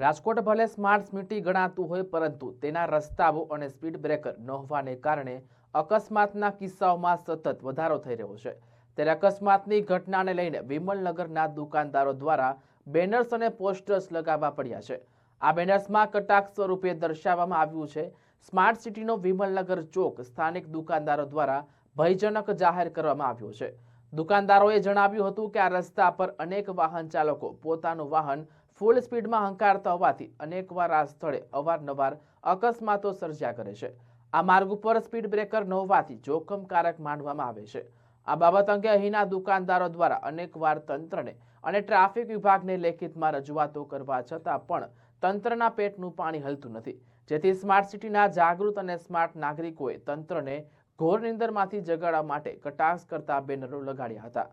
રાજકોટ ભલે smart city ગણાતું હોય, પરંતુ તેના રસ્તાઓ અને સ્પીડ બ્રેકર ન હોવાને કારણે અકસ્માતના કિસ્સાઓમાં સતત વધારો થઈ રહ્યો છે. ત્યારે અકસ્માતની ઘટનાને લઈને વિમલનગરના દુકાનદારો દ્વારા બેનર્સ અને પોસ્ટર્સ લગાવવા પડ્યા છે. આ બેનર્સમાં કટાક્ષ સ્વરૂપે દર્શાવવામાં આવ્યું છે, સ્માર્ટ સિટીનો વિમલનગર ચોક સ્થાનિક દુકાનદારો દ્વારા ભયજનક જાહેર કરવામાં આવ્યો છે. દુકાનદારોએ જણાવ્યું હતું કે આ રસ્તા પર અનેક વાહન ચાલકો પોતાનું વાહન ફૂલ સ્પીડમાં હંકારતા હોવાથી અનેકવાર આ સ્થળે અવારનવાર અકસ્માતો સર્જ્યા કરે છે. આ માર્ગ ઉપર સ્પીડ બ્રેકર ન હોવાથી જોખમકારક માનવામાં આવે છે. આ બાબત અંગે અહીંના દુકાનદારો દ્વારા અનેકવાર તંત્રને અને ટ્રાફિક વિભાગને લેખિતમાં રજૂઆતો કરવા છતાં પણ તંત્રના પેટનું પાણી હલતું નથી. જેથી સ્માર્ટ સિટીના જાગૃત અને સ્માર્ટ નાગરિકોએ તંત્રને ઘોર નિંદરમાંથી જગાડવા માટે કટાક્ષ કરતા બેનરો લગાડ્યા હતા.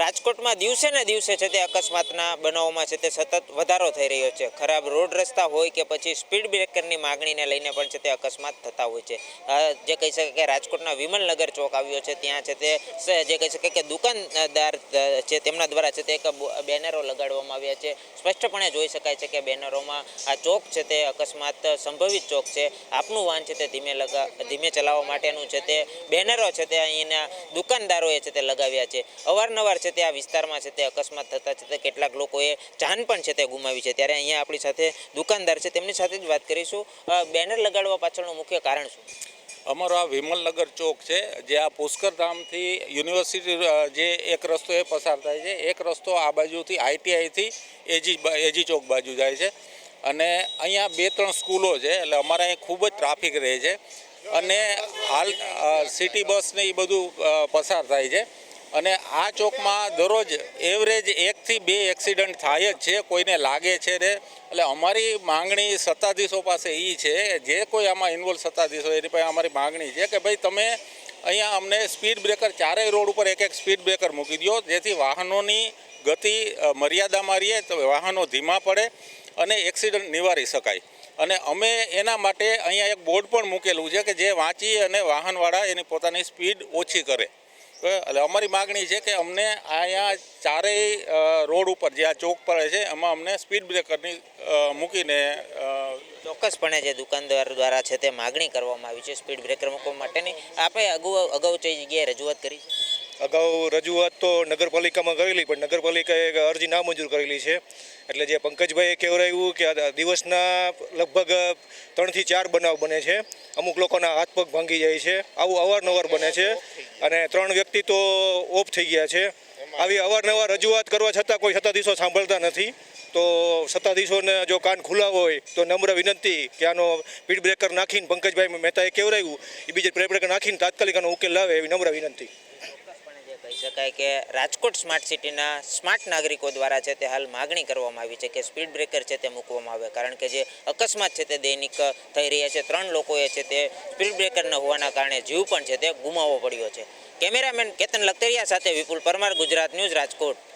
રાજકોટમાં દિવસે ને દિવસે છે તે અકસ્માતના બનાવોમાં છે તે સતત વધારો થઈ રહ્યો છે ખરાબ રોડ રસ્તા હોય કે પછી સ્પીડ બ્રેકરની માગણીને લઈને પણ છે તે અકસ્માત થતા હોય છે જે કહી શકાય કે રાજકોટના વિમલનગર ચોક આવ્યો છે ત્યાં છે તે જે કહી શકાય કે દુકાનદાર છે તેમના દ્વારા છે તે એક બેનરો લગાડવામાં આવ્યા છે સ્પષ્ટપણે જોઈ શકાય છે કે બેનરોમાં આ ચોક છે તે અકસ્માત સંભવિત ચોક છે આપનું વાહન છે તે ધીમે લગા ધીમે ચલાવવા માટેનું છે તે બેનરો છે તે અહીંના દુકાનદારોએ છે તે લગાવ્યા છે અવારનવાર છે તે, આ વિસ્તારમાં છે તે, અકસ્માત થતા છે તે, કેટલાક લોકોએ જાન પણ છે તે ગુમાવી છે. ત્યારે અહીંયા આપણી સાથે દુકાનદાર છે, તેમની સાથે જ વાત કરીશું. બેનર લગાડવા પાછળનું મુખ્ય કારણ શું? અમારો આ વિમલનગર ચોક છે, જે આ પુષ્કરધામથી યુનિવર્સિટી જે એક રસ્તો એ પસાર થાય છે. એક રસ્તો આ બાજુથી આઈટીઆઈથી એજી એજી ચોક બાજુ જાય છે. અને અહીંયા બે ત્રણ સ્કૂલો છે, એટલે અમારે અહીં ખૂબ જ ટ્રાફિક રહે છે. અને હાલ સિટી બસ ને એ બધું પસાર થાય છે. અને આ ચોકમાં દરરોજ એવરેજ એકથી બે એક્સિડન્ટ થાય જ છે, કોઈને લાગે છે ને એટલે અમારી માંગણી સત્તાધીશો પાસે એ છે, જે કોઈ આમાં ઇન્વોલ્વ સત્તાધીશો એની પાસે અમારી માંગણી છે કે ભાઈ તમે અહીંયા અમને સ્પીડ બ્રેકર ચારેય રોડ ઉપર એક એક સ્પીડ બ્રેકર મૂકી દો જેથી વાહનોની ગતિ મર્યાદામાં રહીએ, તો વાહનો ધીમા પડે અને એક્સિડન્ટ નિવારી શકાય અને અમે એના માટે અહીંયા એક બોર્ડ પણ મૂકેલું છે કે જે વાંચી અને વાહનવાળા એની પોતાની સ્પીડ ઓછી કરે? એટલે અમારી માગણી છે કે અમને અહીંયા ચારેય રોડ ઉપર જે આ ચોક પડે છે એમાં અમને સ્પીડ બ્રેકરની મૂકીને ચોક્કસપણે જે દુકાનદાર દ્વારા છે તે માગણી કરવામાં આવી છે સ્પીડ બ્રેકર મૂકવા માટેની. આપણે અગાઉ અગાઉ તે જગ્યાએ રજૂઆત કરી? છે અગાઉ રજૂઆત તો નગરપાલિકામાં કરેલી પણ નગરપાલિકાએ અરજી નામંજૂર કરેલી છે. એટલે જે પંકજભાઈએ કહેવરાયું કે આ દિવસના લગભગ ત્રણથી ચાર બનાવ બને છે. અમુક લોકોના હાથ પગ ભાંગી જાય છે. આવું અવારનવાર બને છે. અને ત્રણ વ્યક્તિ તો ઓફ થઈ ગયા છે. આવી અવારનવાર રજૂઆત કરવા છતાં કોઈ સત્તાધીશો સાંભળતા નથી. તો સત્તાધીશોને જો કાન ખુલ્લા હોય, તો નમ્ર વિનંતી કે આનો સ્પીડ બ્રેકર નાખીને પંકજભાઈ મહેતાએ કહેવરાયું એ બીજે બ્રેકર નાખીને તાત્કાલિક આનો ઉકેલ લાવે એવી નમ્ર વિનંતી. શકાય કે રાજકોટ સ્માર્ટ સિટીના સ્માર્ટ નાગરિકો દ્વારા છે તે હાલ માગણી કરવામાં આવી છે કે સ્પીડ બ્રેકર છે તે મૂકવામાં આવે. કારણ કે જે અકસ્માત છે તે દૈનિક થઈ રહ્યા છે. ત્રણ લોકોએ છે તે સ્પીડ બ્રેકર ન હોવાના કારણે જીવ પણ છે તે ગુમાવવો પડ્યો છે. કેમેરામેન કેતન લખતરિયા સાથે વિપુલ પરમાર, ગુજરાત ન્યૂઝ રાજકોટ.